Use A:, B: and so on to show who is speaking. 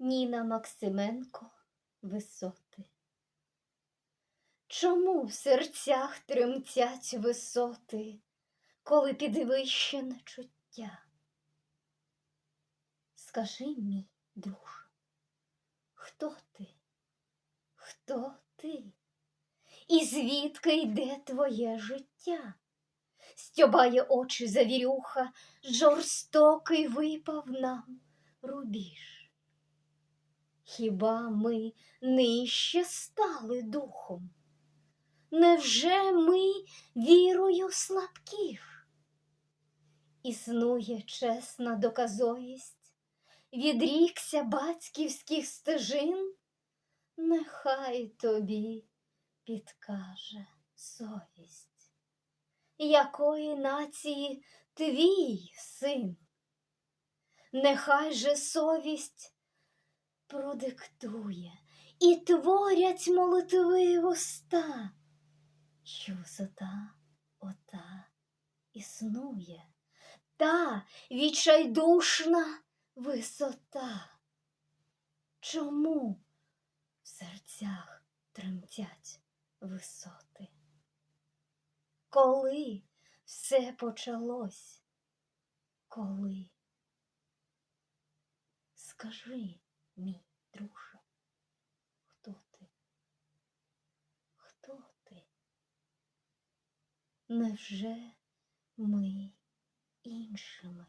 A: Ніна Максименко висоти. Чому в серцях тремтять висоти, коли підвищене чуття? Скажи мій, друже, хто ти? Хто ти? І звідки йде твоє життя? Стьобає очі завірюха, жорстокий випав нам рубіж. Хіба ми нижче стали духом? Невже ми вірою слабків? Існує чесна доказовість, відрікся батьківських стежин, нехай тобі підкаже совість, якої нації твій син, нехай же совість продиктує і творять молитви уста, що висота ота існує, та відчайдушна висота. Чому в серцях тремтять висоти? Коли все почалось? Коли? Скажи, мій друже, хто ти? Хто ти? Невже ми іншими?